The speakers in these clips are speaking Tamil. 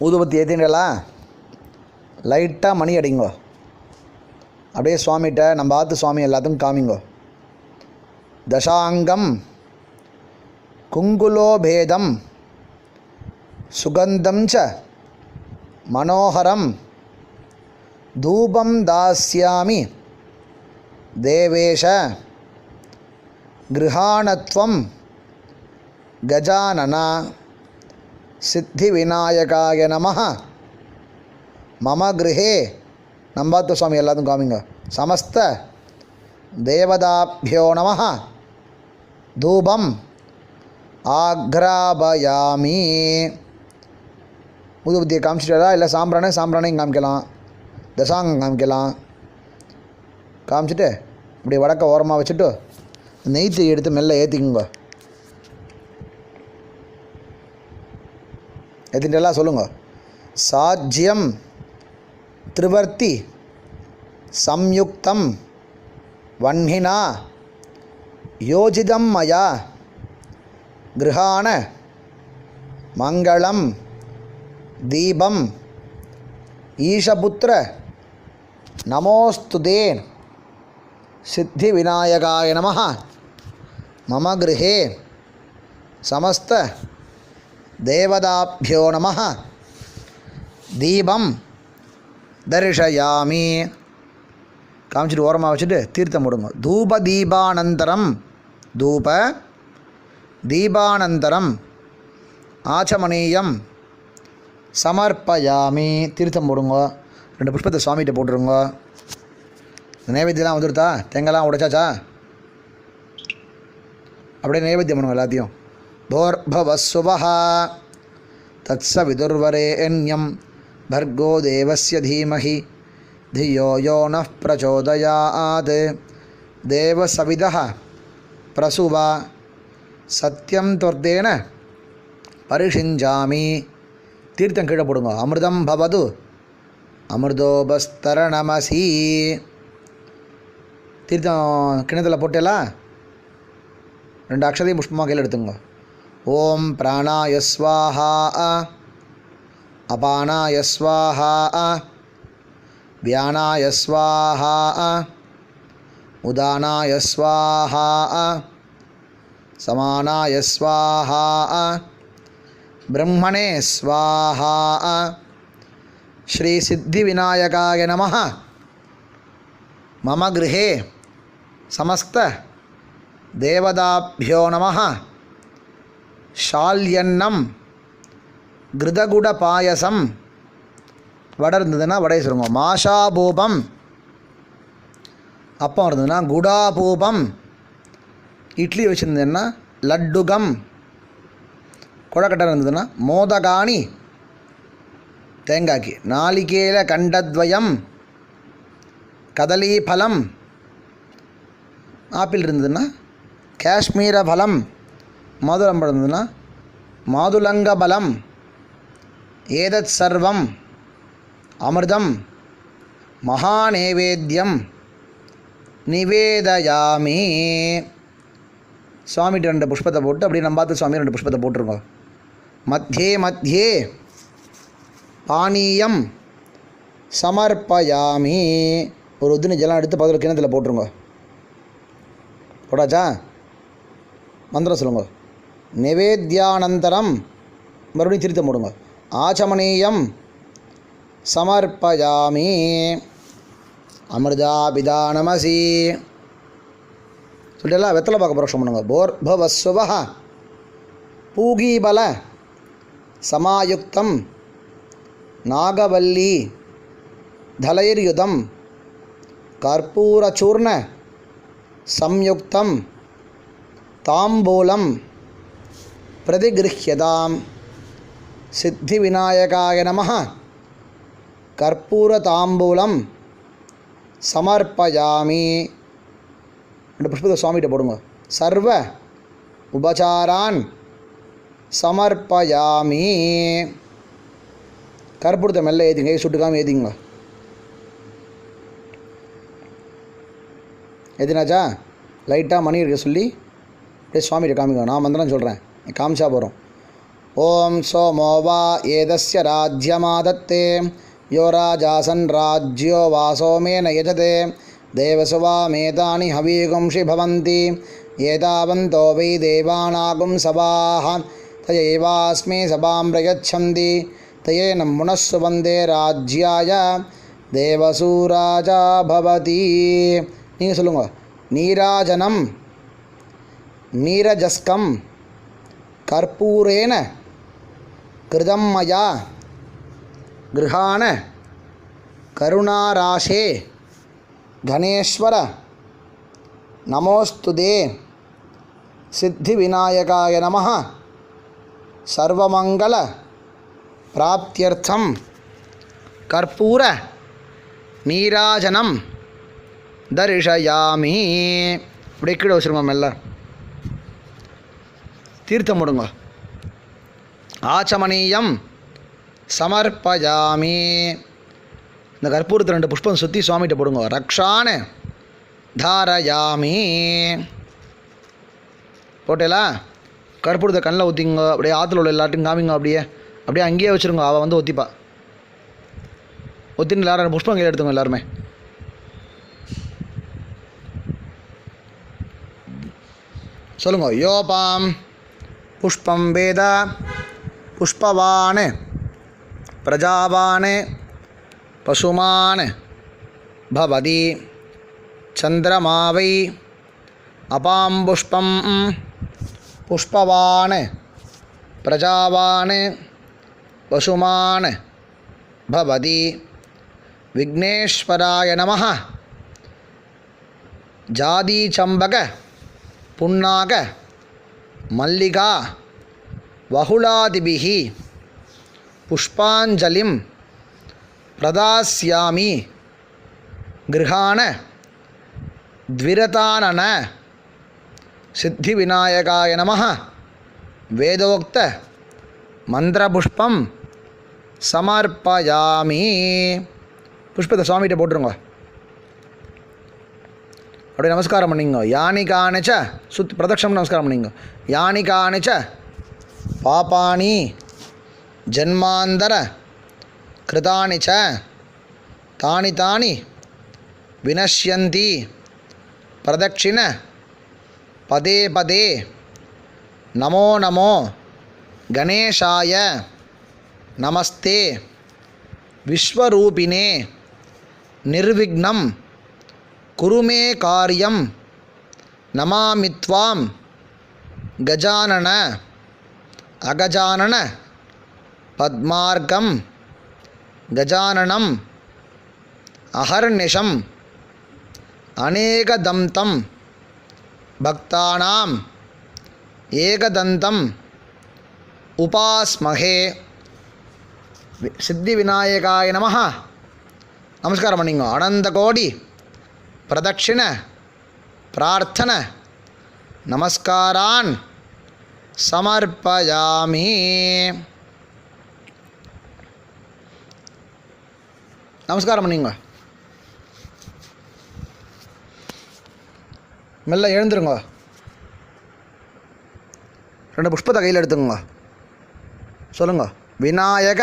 ஊதுபத்தி ஏற்றிங்களா லைட்டாக மணி அடிங்கோ. அப்படியே சுவாமிகிட்ட நம்ம ஆத்து சுவாமி எல்லாத்துக்கும் காமிங்கோ. தசாங்கம் குங்குலோபேதம் சுகந்தம் ச மனோகரம் தூபம் தாஸ்யாமி தேவேஷ கிருஹாணத்வம் கஜானனா. சித்திவிநாயகாய நம மம கிருஹே. நம்பாத்து சுவாமி எல்லாத்தையும் காமிங்க. சமஸ்த. தேவதாபியோ நம தூபம். ஆக்ராபயாமி. ஊதுபத்தியை காமிச்சிட்டாரா? இல்லை சாம்பிரானே சாம்பிரானையும் காமிக்கலாம். தசாங்கம் காமிக்கலாம். காமிச்சிட்டு இப்படி வடக்க ஓரமாக வச்சுட்டு நெய்த்தி எடுத்து மெல்ல ஏற்றிக்குங்க ஏற்றிட்டெல்லாம் சொல்லுங்க. சாஜ்யம் திருவர்த்தி சம்யுக்தம் வன்னினா யோஜிதம் மயா கிருஹாண மங்களம் தீபம் ஈஷபுத்திர நமோஸ்துதே சித்தி விநாயகாய நம மம கிருஹே சமஸ்த தேவதாபியோ நம தீபம் தரிசயாமி காமிச்சிட்டு ஓரமாக வச்சுட்டு தீர்த்தம் விடுங்க தூப தீபானந்தரம் தூப தீபானந்தரம். ஆச்சமணியம். சமர்ப்பயாமி. தீர்த்தம் போடுங்க. ரெண்டு புஷ்பத்தை சுவாமிகிட்ட போட்டுருங்க. நைவேத்தியம்லாம் வந்துருத்தா தேங்காய்லாம் உடைச்சாச்சா? அப்படியே நைவேத்தியம் பண்ணுங்க எல்லாத்தையும். போர்பவசுபா தத்ச விதுர்வரேண்யம் भर्गो देवस्य धीमहि धियो यो नः प्रचोदयात् देवसविदः प्रसुवा சத்தியம் தொர்தேன பரிஷிஞ்சாமி தீர்த்தம் கீழே போடுங்க அமிர்தம் பவது அமிர்தோபஸ்தரணமசி தீர்த்தம் கிணத்துல போட்டேலா ரெண்டு அக்ஷதையும் புஷ்பமாக கையில் எடுத்துங்க ఓం ప్రాణాయ స్వాహ. అపానాయ స్వాహ. వ్యానాయ స్వాహ. ఉదానాయ స్వాహ. సమానాయ స్వాహ. బ్రహ్మణే స్వాహ. శ్రీ సిద్ధి వినాయకాయ నమ. మమ గృహే సమస్త దేవదాభ్యో నమ. நம ஷால்யன்னம் கிருதகுட பாயசம். வடை இருந்ததுன்னா வடையை சொல்லுங்க மாஷாபூபம். அப்பம் இருந்ததுன்னா குடாபூபம். இட்லி வச்சுருந்ததுன்னா லட்டுகம். கொழக்கட்டை இருந்ததுன்னா மோதகாணி. தேங்காய்க்கு. நாளிகேல கண்டத்வயம். கதலீஃபலம் ஆப்பிள் இருந்ததுன்னா காஷ்மீர பலம் மாதுளம்பழம் இருந்ததுன்னா மாதுளங்க பலம் ஏதத் சர்வம் அமிர்தம் மகாநேவேத்தியம் நிவேதயாமி. சுவாமிகிட்ட ரெண்டு புஷ்பத்தை போட்டு அப்படியே நம்ம பார்த்து சுவாமி ரெண்டு புஷ்பத்தை போட்டுருங்க. மத்தியே மத்தியே பானீயம் சமர்ப்பயாமி. ஒரு உதினி ஜலம் எடுத்து பதில் கிணத்துல போட்டுருங்க. போட்டாச்சா? மந்திரம் சொல்லுங்கள் நிவேத்தியானந்தரம் மறுபடியும் திருத்த முடுங்க. ஆச்சமனீயம் சமர்ப்பயாமி. அமிர்தாபிதா நமசி சொல்லிட்டு வெத்தலை பார்க்க புரோஷம் பண்ணுங்க. போர் பூகீபல. சமாயுக்தம். நாகவல்லி. தலைர்யுதம் கற்பூரச்சூர்ண சம்யுக்தம். தாம்பூலம். பிரதிகிருஹியதாம் சித்தி விநாயகாய நம கற்பூரதாம்பூலம் சமர்ப்பயாமி. ரெண்டு புஷ்பத்தை சுவாமிகிட்ட போடுங்க. சர்வ உபசாரான் சமர்ப்பயாமி. கற்பூரத்தை மெல்ல ஏற்றிங்க சுட்டுக்காமல் ஏற்றிங்க எதினாச்சா லைட்டாக மணி இருக்க சொல்லி அப்படியே சுவாமிகிட்ட காமிங்க. நான் மந்திரம் சொல்கிறேன் காமிச்சா போகிறோம் ॐ सोमो वा एतस्य राज्यमादत्ते यो राजासन् राज्यो वा सोमेन यजते देवसुवामेतानि हवीगुंषि भवन्ति एतावन्तो वै देवानागुं सभाः तयैवास्मि सभां प्रयच्छन्ति तयेन मुनस्सु वन्दे राज्याय தேவசூராஜா பவதி நீங்கள் சொல்லுங்க நீராஜனம் நீரஜஸ்கம் கற்பூரேன கிருதம் மயா கிருஹான கருணாராசே கணேஸ்வர நமோஸ்துதே சித்தி விநாயகாய நம சர்வமங்கல பிராப்தியர்த்தம் கற்பூர நீராஜனம் தரிஷயாமி. இப்படி கீழே வச்சுருமா மெல்ல தீர்த்தம் முடுங்க ஆச்சமணியம் சமர்ப்பயாமி. இந்த கற்பூரத்தை ரெண்டு புஷ்பம் சுற்றி சுவாமிகிட்ட போடுங்க. ரக்ஷானு தாரயாமி. போட்டேலா? கற்பூரத்தை கண்ணில் ஊற்றிங்க அப்படியே ஆற்றுல உள்ள எல்லாத்தையும் காமிங்க அப்படியே. அப்படியே அங்கேயே வச்சுருங்க. அவள் வந்து ஒத்திப்பா. ஒத்தின்னு எல்லாரும் புஷ்பம் கையில் எடுத்துங்க எல்லாருமே. சொல்லுங்க. யோபாம். पुष्प वेद पुष्पवान प्रजावान पशुमान भवदी चंद्रमा वै अपुष्प पुष्पवान प्रजावान पशुमान भवदी भवति नम नमः चंबक पुण्णाक மல்லிகா வகுலாதிபிகி புஷ்பாஞ்சலிம் பிரதாஸ்யாமி கிருஹாண த்விரதானன சித்தி விநாயகாய நம வேதோக்த மந்திரபுஷ்பம் சமர்ப்பயாமி. புஷ்பத்தை சுவாமிகிட்ட போட்டுருங்க. அப்படி நமஸ்காரம் பண்ணிங்க. யானி காணிச்ச? சுத் பிரதட்சம் நமஸ்காரம் பண்ணிங்க. யானி காணிச்ச? பாப்பானி ஜன்மாந்தர. கிருதானிச்ச தானி தானி வினஷ்யந்தி. பிரதட்சிண. பதே பதே. நமோ நமோ. கணேஷாய. நமஸ்தே. விஸ்வரூபினே. நிர்விக்னம். குருமே காரியம். நமாமித்வாம் கஜானன. அகஜானன. பத்மார்க்கம். கஜானனம். அகர்நிஷம் அநேகதந்தம். பக்தானாம். ஏகதந்தம். உபாஸ்மகே. சித்தி விநாயகாய நம நமஸ்காரம் பண்ணிங்க. அனந்த கோடி. பிரதட்சிண பிரார்த்தன நமஸ்காரான் சமர்ப்பயாமி நமஸ்காரம் பண்ணிங்க மெல்ல எழுந்துருங்க. ரெண்டு புஷ்பத்தை கையில் எடுத்துக்கோங்க சொல்லுங்க. விநாயக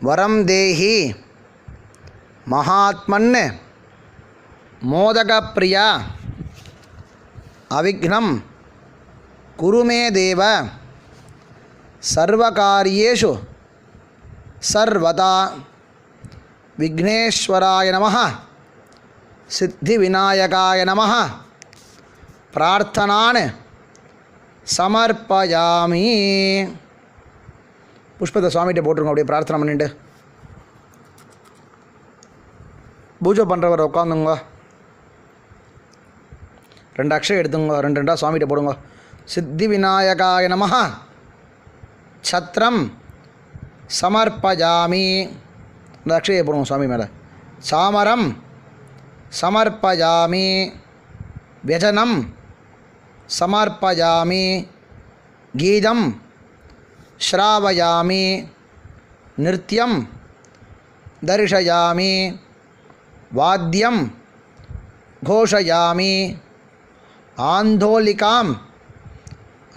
வரம் தேஹி மகாத்மன்னு மோதக பிரியா அவிக்னம். குருமே தேவ. சர்வகாரியேஷு. சர்வதா. விக்னேஸ்வராய நம சித்தி விநாயகாய நம பிரார்த்தனான். சமர்ப்பயாமி. புஷ்பத்தை சுவாமிகிட்ட போட்டுருங்க அப்படியே பிரார்த்தனை பண்ணிட்டு. பூஜை பண்ணுறவர் உட்காந்துங்க. ரெண்டு அக்ஷயம் எடுத்துங்க ரெண்டு ரெண்டாக சுவாமிகிட்ட போடுங்க. சித்தி விநாயகாய நம சத்திரம் சமர்ப்பஜாமி. ரெண்டு அக்ஷயை போடுங்க சுவாமி மேலே. சாமரம் சமர்ப்பஜாமி. வியஜனம் சமர்ப்பஜாமி. கீதம் ஸ்ராவயாமி. நிறியம் தர்ஷயாமி. வாத்தியம் கோஷயாமி. ஆந்தோலிகாம்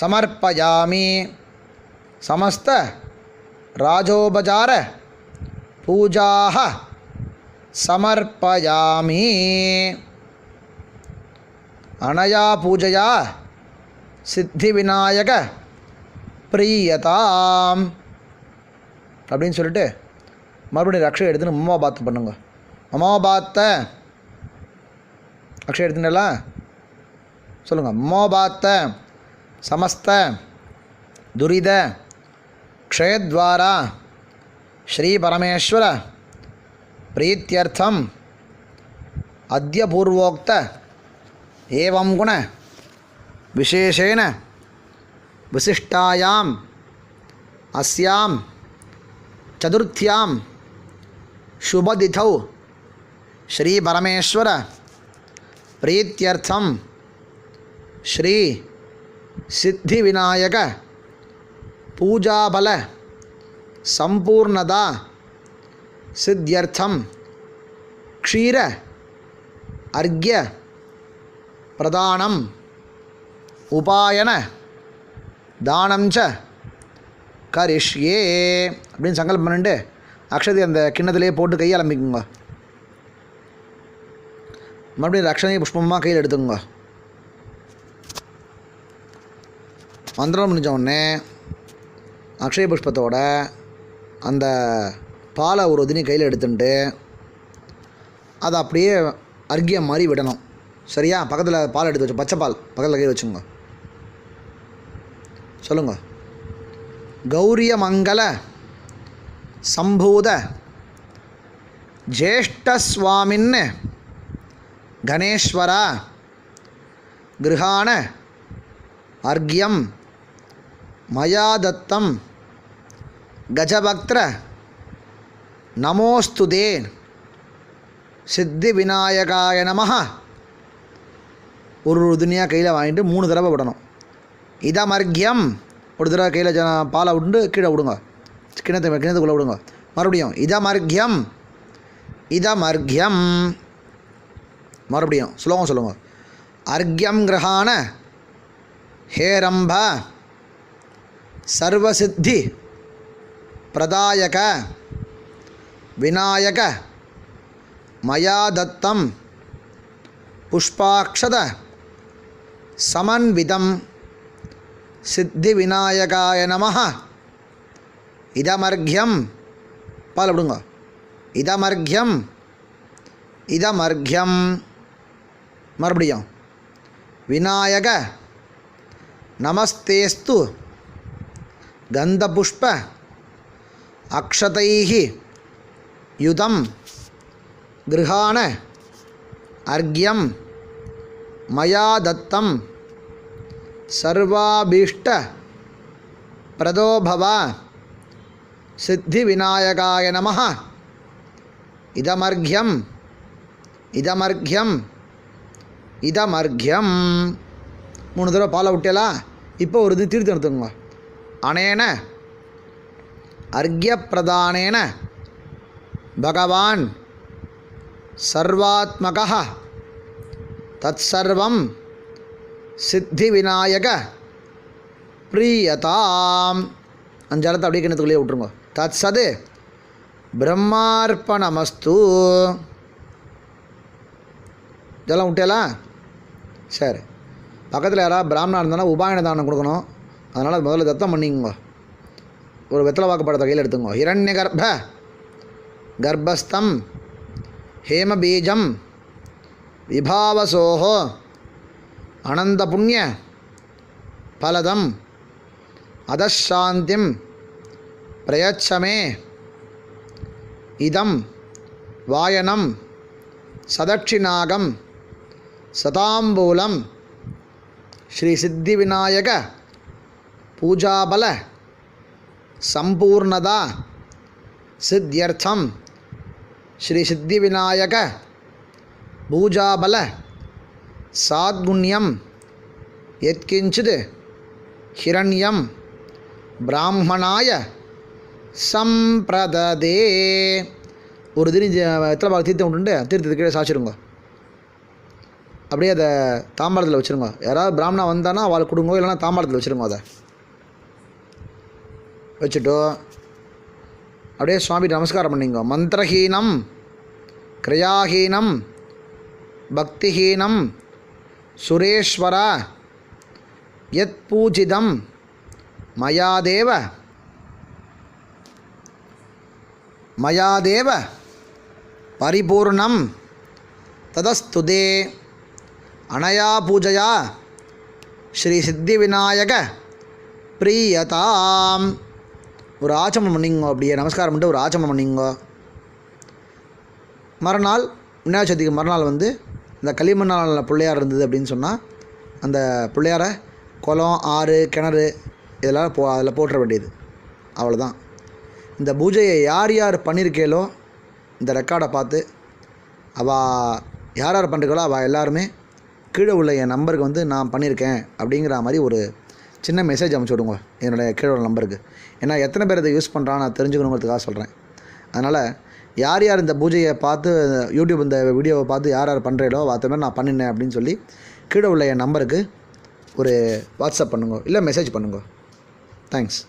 சமர்ப்பயாமி சமஸ்த ராஜோபஜார பூஜாக சமர்ப்பயாமி. அனயா பூஜையா சித்தி விநாயக பிரியதாம். அப்படின்னு சொல்லிட்டு மறுபடியும் அக்ஷயம் எடுத்துன்னு மமாபாத்து பண்ணுங்க. மமாபாத்தை அக்ஷயம் எடுத்துட்டலாம் சொல்லுங்கள் மோபாத்த சமஸ்த துரித க்ஷயத்வாரா ஸ்ரீ பரமேஸ்வர பிரீத்தியர்த்தம் அத்தியபூர்வோக்த ஏவம் குண விசேஷேன விசிஷ்டாயாம் அஸ்யாம் சதுர்த்தியாம் சுபதிதௌ ஸ்ரீ பரமேஸ்வர பிரீத்தியர்த்தம் ஸ்ரீ சித்தி விநாயக பூஜாபல சம்பூர்ணதா சித்தியர்த்தம் க்ஷீர அர்க்ய பிரதானம் உபாயன தானம்ச்ச கரிஷ்யே அப்படின்னு சங்கல்பம் பண்ணிட்டு அக்ஷதி அந்த கிண்ணத்திலேயே போட்டு கையை அலம்பிக்குங்க. மறுபடியும் ரக்ஷனையை புஷ்பமாக கையில் எடுத்துங்க மந்திரம் முடிஞ்ச உடனே அக்ஷய புஷ்பத்தோட அந்த பாலை ஒரு ஒதுனி கையில் எடுத்துட்டு அதை அப்படியே அர்க்கியம் மாதிரி விடணும். சரியா? பக்கத்தில் பால் எடுத்து வச்சு பச்சை பால் பக்கத்தில் கையில் வச்சுங்க சொல்லுங்க. கௌரிய மங்கள சம்பூத ஜேஷ்டஸ்வாமின் கணேஸ்வரா கிருஹான அர்க்யம் மயாதத்தம். கஜபக்திர. நமோஸ்துதே சித்தி விநாயகாய நமஹா. ஒரு ஒரு துணியாக கையில் வாங்கிட்டு மூணு தடவை விடணும். இதமர்கியம் ஒரு தடவை கையில் ஜன பாலை விட்டு கீழே விடுங்க. கிணத்து கிணத்துக்குள்ளே விடுங்க. மறுபடியும் இதமர்கியம் இதமர்கியம் மறுபடியும் ஸ்லோகம் சொல்லுங்க. அர்கியம் கிரகான. ஹேரம்பா சர்வசித்தி பிரதாயக விநாயக மயா தத்தம் புஷ்பாக்ஷத சமன்விதம் சித்தி விநாயகாய நம இதமர்கியம் பால் விடுங்க. இதமர்கியம் இதமர்கியம் மறுபடியும். விநாயக நமஸ்தேஸ்து. கந்தபுஷ்ப அக்ஷதைஹி யுதம் கிருஹாண அர்க்யம் மயா தத்தம் சர்வாபீஷ்ட பிரதோபவ சித்தி விநாயகாய நம இதமர்க்யம் இதமர்க்யம் இதமர்க்யம். மூணு தடவை பாலை விட்டேலா இப்போ ஒரு இது தீர்த்தம் எடுத்துக்கோங்க. அனேன அர்க்யப்பிரதானேன பகவான் சர்வாத்மக தற்சர்வம் சித்தி விநாயக பிரியதாம். அஞ்சலத்தை இடத்த அப்படியே கிணத்துக்குள்ளேயே விட்ருங்க தத் சது பிரம்மார்ப்பணமஸ்து. இதெல்லாம் விட்டேலாம் சரி. பக்கத்தில் யாராவது பிராமணா இருந்தானா? உபாயன தானம் கொடுக்கணும். அதனால் அது முதல்ல தத்தம் பண்ணிக்கோங்க. ஒரு வெத்தலை வாக்குப்படத்தை கையில் எடுத்துங்க ஹிரண்ய கர்ப்ப கர்ப்பஸ்தம் ஹேமபீஜம் விபாவசோஹோ அனந்த புண்ணிய பலதம் அதசாந்திம் பிரயச்சமே இதம் வாயனம் சதட்சிணாகம் சதாம்பூலம் ஸ்ரீ சித்தி விநாயக பூஜாபல ಸಂಪೂರ್ಣದ ಸಿದ್ಧ್ಯರ್ಥಂ ಶ್ರೀ ಸಿದ್ಧಿವಿನಾಯಕ ಭೂಜಾಬಲ ಸಾದ್ಗುಣ್ಯಂ ಯತ್ಕಿಂಚಿತ್ ಹಿರಣ್ಯಂ பிராமணாய சம்பிரததே ஒரு தினி எத்தனை பாக தீர்த்தம் விட்டுண்டு தீர்த்தத்துக்கு கீழே சாச்சிருங்க அப்படியே அதை தாம்பாளத்தில் வச்சுருங்க யாராவது பிராமணா வந்தானா அவளுக்கு கொடுங்க இல்லைன்னா தாம்பாளத்தில் வச்சுருங்க அதை வச்சுட்டு அப்படியே சுவாமி நமஸ்காரம் பண்ணிங்க. மந்திரஹீனம் கிரியாஹீனம் பக்திஹீனம் சுரேஸ்வர எத் பூஜிதம் மயாதேவ மயாதேவ பரிபூர்ணம் ததஸ்துதே அனயா பூஜையா ஸ்ரீ சித்தி விநாயக பிரியதாம். ஒரு ஆச்சமனம் பண்ணிங்கோ அப்படியே. நமஸ்காரம் பண்ணிட்டு ஒரு ஆச்சமனம் பண்ணிங்கோ மறுநாள் விநாயகர் சதுர்த்திக்கு மறுநாள் வந்து இந்த களிமண்ணால் பிள்ளையார் இருந்தது அப்படின்னு சொன்னால் அந்த பிள்ளையாரை குளம் ஆறு கிணறு இதெல்லாம் போ அதில் போட்டுற வேண்டியது. அவ்வளோதான் இந்த பூஜையை யார் யார் பண்ணியிருக்கேளோ இந்த ரெக்கார்டை பார்த்து அவள் யார் யார் பண்ணுறீங்களோ அவள் எல்லாருமே கீழே உள்ள என் நம்பருக்கு வந்து நான் பண்ணியிருக்கேன் அப்படிங்கிற மாதிரி ஒரு சின்ன மெசேஜ் அமுச்சு விடுங்க. என்னுடைய கீழோட நம்பருக்கு ஏன்னா எத்தனை பேர் இதை யூஸ் பண்ணுறான்னு நான் தெரிஞ்சுக்கணுங்கிறதுக்காக சொல்கிறேன் அதனால் யார் யார் இந்த பூஜையை பார்த்து யூடியூப் இந்த வீடியோவை பார்த்து யார் யார் பண்ணுறீங்களோ அத்த மாதிரி நான் பண்ணினேன் அப்படின்னு சொல்லி கீழே உள்ள என் நம்பருக்கு ஒரு வாட்ஸ்அப் பண்ணுங்க. இல்லை மெசேஜ் பண்ணுங்க. தேங்க்ஸ்